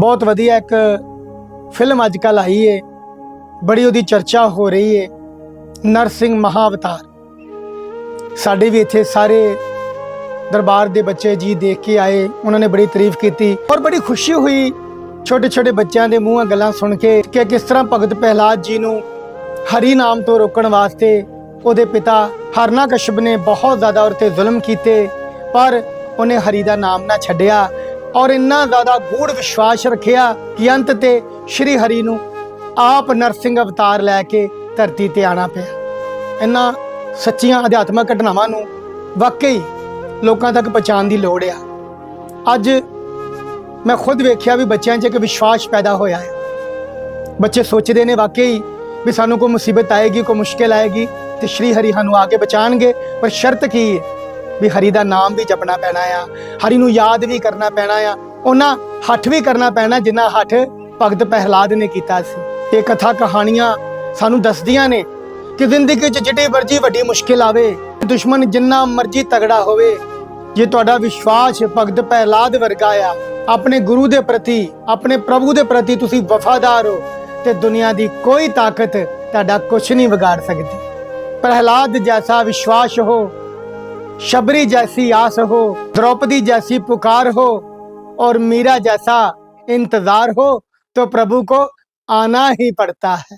ਬਹੁਤ ਵਧੀਆ ਇੱਕ ਫਿਲਮ ਅੱਜ ਕੱਲ ਆਈ ਏ। ਬੜੀ ਉਹਦੀ ਚਰਚਾ ਹੋ ਰਹੀ ਏ। ਨਰਸਿੰਘ ਮਹਾਵਤਾਰ। ਸਾਡੇ ਵੀ ਇੱਥੇ ਸਾਰੇ ਦਰਬਾਰ ਦੇ ਬੱਚੇ ਜੀ ਦੇਖ ਕੇ ਆਏ। ਉਹਨਾਂ ਨੇ ਬੜੀ ਤਾਰੀਫ ਕੀਤੀ ਔਰ ਬੜੀ ਖੁਸ਼ੀ ਹੋਈ ਛੋਟੇ ਛੋਟੇ ਬੱਚਿਆਂ ਦੇ ਮੂੰਹਾਂ ਗੱਲਾਂ ਸੁਣ ਕੇ ਕਿ ਕਿਸ ਤਰ੍ਹਾਂ ਭਗਤ ਪ੍ਰਹਿਲਾਦ ਜੀ ਨੂੰ ਹਰੀ ਨਾਮ ਤੋਂ ਰੋਕਣ ਵਾਸਤੇ ਉਹਦੇ ਪਿਤਾ ਹਰਨਾ ਹਰਨਾਕਸ਼ਪ ਨੇ ਬਹੁਤ ਜ਼ਿਆਦਾ ਉਹਦੇ ਤੇ ਜ਼ੁਲਮ ਕੀਤੇ। ਪਰ ਉਹਨੇ ਹਰੀ ਦਾ ਨਾਮ ਨਾ ਛੱਡਿਆ। ਔਰ ਇੰਨਾ ਜ਼ਿਆਦਾ ਗੂੜ ਵਿਸ਼ਵਾਸ ਰੱਖਿਆ ਕਿ ਅੰਤ ਤੇ ਸ਼੍ਰੀ ਹਰੀ ਨੂੰ ਆਪ ਨਰਸਿੰਘ ਅਵਤਾਰ ਲੈ ਕੇ ਧਰਤੀ ਤੇ ਆਣਾ ਪਿਆ। ਇਹਨਾਂ ਸੱਚੀਆਂ ਅਧਿਆਤਮਕ ਘਟਨਾਵਾਂ ਨੂੰ ਵਾਕਈ ਲੋਕਾਂ ਤੱਕ ਪਹੁੰਚਾਉਣ ਦੀ ਲੋੜ ਆ। ਅੱਜ ਮੈਂ ਖੁਦ ਵੇਖਿਆ ਵੀ ਬੱਚਿਆਂ 'ਚ ਇੱਕ ਵਿਸ਼ਵਾਸ ਪੈਦਾ ਹੋਇਆ ਹੈ। ਬੱਚੇ ਸੋਚਦੇ ਨੇ ਵਾਕਈ ਵੀ ਸਾਨੂੰ ਕੋਈ ਮੁਸੀਬਤ ਆਏਗੀ, ਕੋਈ ਮੁਸ਼ਕਿਲ ਆਏਗੀ ਤੇ ਸ਼੍ਰੀ ਹਰੀ ਸਾਨੂੰ ਆ ਕੇ ਬਚਾਣਗੇ ਪਰ ਸ਼ਰਤ ਕੀ ਹੈ? ਵੀ ਹਰੀ ਦਾ ਨਾਮ ਵੀ ਜਪਣਾ ਪੈਣਾ ਆ, ਹਰੀ ਨੂੰ ਯਾਦ ਵੀ ਕਰਨਾ ਪੈਣਾ ਆ, ਉਹਨਾਂ ਹੱਠ ਵੀ ਕਰਨਾ ਪੈਣਾ ਜਿੰਨਾ ਹੱਠ ਭਗਤ ਪਹਿਲਾਦ ਨੇ ਕੀਤਾ ਸੀ। ਇਹ ਕਥਾ ਕਹਾਣੀਆਂ ਸਾਨੂੰ ਦੱਸਦੀਆਂ ਨੇ ਕਿ ਜ਼ਿੰਦਗੀ 'ਚ ਜਿਹੜੀ ਮਰਜ਼ੀ ਵੱਡੀ ਮੁਸ਼ਕਿਲ ਆਵੇ, ਦੁਸ਼ਮਣ ਜਿੰਨਾ ਮਰਜ਼ੀ ਤਗੜਾ ਹੋਵੇ, ਜੇ ਤੁਹਾਡਾ ਵਿਸ਼ਵਾਸ ਭਗਤ ਪ੍ਰਹਿਲਾਦ ਵਰਗਾ ਆ, ਆਪਣੇ ਗੁਰੂ ਦੇ ਪ੍ਰਤੀ, ਆਪਣੇ ਪ੍ਰਭੂ ਦੇ ਪ੍ਰਤੀ ਤੁਸੀਂ ਵਫਾਦਾਰ ਹੋ, ਤੇ ਦੁਨੀਆ ਦੀ ਕੋਈ ਤਾਕਤ ਤੁਹਾਡਾ ਕੁਝ ਨਹੀਂ ਵਿਗਾੜ ਸਕਦੀ। ਪ੍ਰਹਿਲਾਦ ਜੈਸਾ ਵਿਸ਼ਵਾਸ ਹੋ शबरी जैसी आस हो द्रौपदी जैसी पुकार हो और मीरा जैसा इंतजार हो तो प्रभु को आना ही पड़ता है